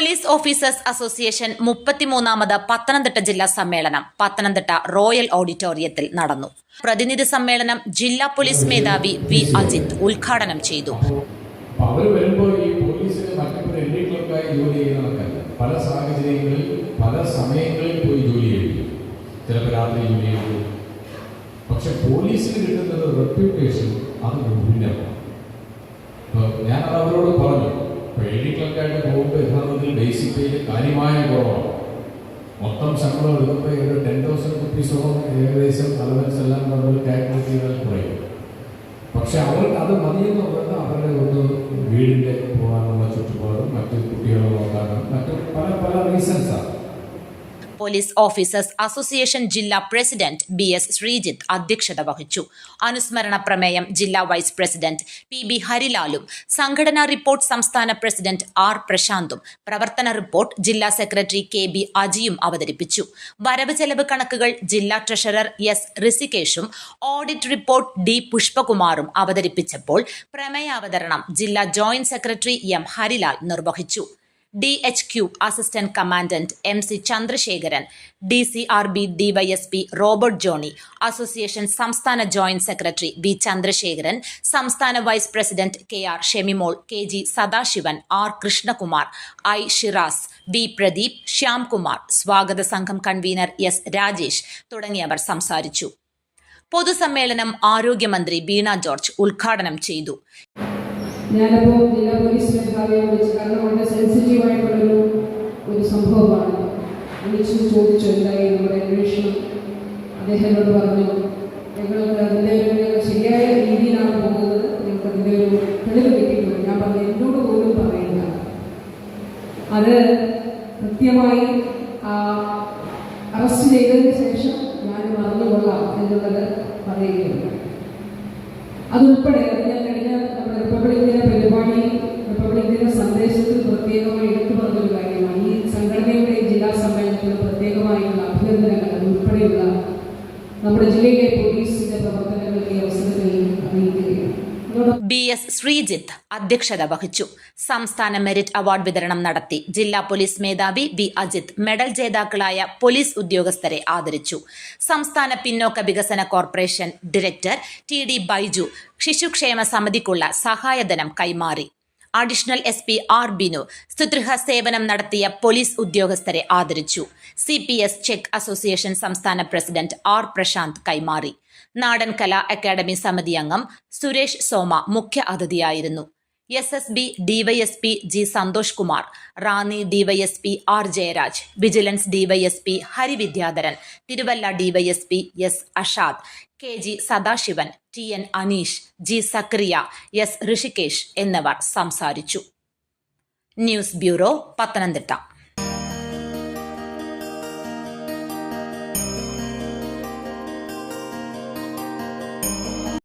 Police officers association മുപ്പത്തിമൂന്നാമത് പത്തനംതിട്ട ജില്ലാ സമ്മേളനം പത്തനംതിട്ട റോയൽ ഓഡിറ്റോറിയത്തിൽ നടന്നു. പ്രതിനിധി സമ്മേളനം ജില്ലാ പോലീസ് മേധാവി വി അജിത് ഉദ്ഘാടനം ചെയ്തു. പല പല സമയങ്ങളിൽ പക്ഷെ പോലീസിന് റെപ്യൂട്ടേഷൻ അത് ഞാൻ അവരോട് പറഞ്ഞു. ഇപ്പോൾ എൽ ഡി ക്ലർക്കായിട്ട് പോകുമ്പോൾ യഥാർത്ഥത്തിൽ ബേസിക് പേയിൽ കാര്യമായ കുറവാണ്. മൊത്തം ശമ്പളം എടുക്കുമ്പോൾ ഒരു ടെൻ തൗസൻഡ് റുപ്പീസോളം ഏകദേശം അലവൻസ് എല്ലാം നമ്മൾ കാൽക്കുലേറ്റ് ചെയ്താൽ കുറയും. പക്ഷെ അവർക്ക് അത് മതിയെന്ന് പറഞ്ഞാൽ അവരുടെ ഒന്ന് വീടിന്റെ പോലീസ് ഓഫീസേഴ്സ് അസോസിയേഷൻ ജില്ലാ പ്രസിഡന്റ് ബി എസ് ശ്രീജിത്ത് അധ്യക്ഷത വഹിച്ചു. അനുസ്മരണ പ്രമേയം ജില്ലാ വൈസ് പ്രസിഡന്റ് പി ബി ഹരിലാലും സംഘടനാ റിപ്പോർട്ട് സംസ്ഥാന പ്രസിഡന്റ് ആർ പ്രശാന്തും പ്രവർത്തന റിപ്പോർട്ട് ജില്ലാ സെക്രട്ടറി കെ ബി അജിയും അവതരിപ്പിച്ചു. വരവ് ചെലവ് കണക്കുകൾ ജില്ലാ ട്രഷറർ എസ് ഋഷികേഷും ഓഡിറ്റ് റിപ്പോർട്ട് ഡി പുഷ്പകുമാറും അവതരിപ്പിച്ചപ്പോൾ പ്രമേയാവതരണം ജില്ലാ ജോയിന്റ് സെക്രട്ടറി എം ഹരിലാൽ നിർവഹിച്ചു. D H Q assistant commandant M C Chandrasekharan D C R B DYSP Robert Johnny association സംസ്ഥാന ജോയിന്റ് സെക്രട്ടറി വി ചന്ദ്രശേഖരൻ സംസ്ഥാന vice president K R Shemimol K G Sadasivan R Krishnakumar I Shiraz V Pradeep Shyamkumar സ്വാഗത സംഘം convener S Rajesh തുടങ്ങിയവർ സംസാരിച്ചു. പൊതുസമ്മേളനം ആരോഗ്യമന്ത്രി Veena George ഉദ്ഘാടനം ചെയ്തു. ഞാനപ്പോൾ ജില്ലാ പോലീസ് മേധാവിയെ വിളിച്ച് കാരണം വളരെ സെൻസിറ്റീവ് ആയിട്ടുള്ളൊരു ഒരു സംഭവമാണ്. വിളിച്ചു ചോദിച്ചു എന്തായി നമ്മുടെ അന്വേഷണം അദ്ദേഹത്തോട് പറഞ്ഞു. ഞങ്ങൾക്ക് അതിന്റെ ഒരു ശരിയായ രീതിയിലാണ് പോകുന്നത്. ഞങ്ങൾക്ക് അതിന്റെ ഒരു തെളിവ് കിട്ടിയിട്ടുണ്ട്. ഞാൻ പറഞ്ഞു എന്നോട് പോലും പറയുക അത് കൃത്യമായി അറസ്റ്റ് ചെയ്തതിന് ശേഷം ഞാൻ അറിഞ്ഞുകൊള്ളാം എന്നുള്ളത് പറയുകയുണ്ട് അതുൾപ്പെടെ അത് ഞാൻ കഴിഞ്ഞ നമ്മുടെ റിപ്പബ്ലിക് ദിന പരിപാടി റിപ്പബ്ലിക് ദിന സന്ദേശത്തിൽ പ്രത്യേകമായി എടുത്തു പറഞ്ഞൊരു കാര്യമാണ്. ഈ സംഘടനയുടെ ജില്ലാ സമ്മേളനത്തിൽ പ്രത്യേകമായുള്ള അഭ്യർത്ഥനകൾ ഉൾപ്പെടെയുള്ള നമ്മുടെ ജില്ലയിലെ പോലീസിന്റെ പ്രവർത്തനങ്ങൾ ഈ അവസരത്തിൽ അതോടൊപ്പം ബി എസ് ശ്രീജിത്ത് അധ്യക്ഷത വഹിച്ചു. സംസ്ഥാന മെറിറ്റ് അവാർഡ് വിതരണം നടത്തി. ജില്ലാ പോലീസ് മേധാവി ബി അജിത് മെഡൽ ജേതാക്കളായ പോലീസ് ഉദ്യോഗസ്ഥരെ ആദരിച്ചു. സംസ്ഥാന പിന്നോക്ക വികസന corporation director T D Baiju ശിശുക്ഷേമ സമിതിക്കുള്ള സഹായധനം കൈമാറി. Additional S P R Binu സ്തുതൃഹ സേവനം നടത്തിയ പോലീസ് ഉദ്യോഗസ്ഥരെ ആദരിച്ചു. C P S check association സംസ്ഥാന പ്രസിഡന്റ് ആർ പ്രശാന്ത് കൈമാറി. നാടൻ കലാ അക്കാദമി സമിതി അംഗം സുരേഷ് സോമ മുഖ്യ അതിഥിയായിരുന്നു. S S B DYSP G Santhosh Kumar Ranni DYSP R Jayaraj vigilance DYSP Harividyadharan Thiruvalla DYSP S Ashad K G Sadasivan T N Aneesh G Zakariya S Rishikesh എന്നിവർ സംസാരിച്ചു. News bureau Pathanamthitta.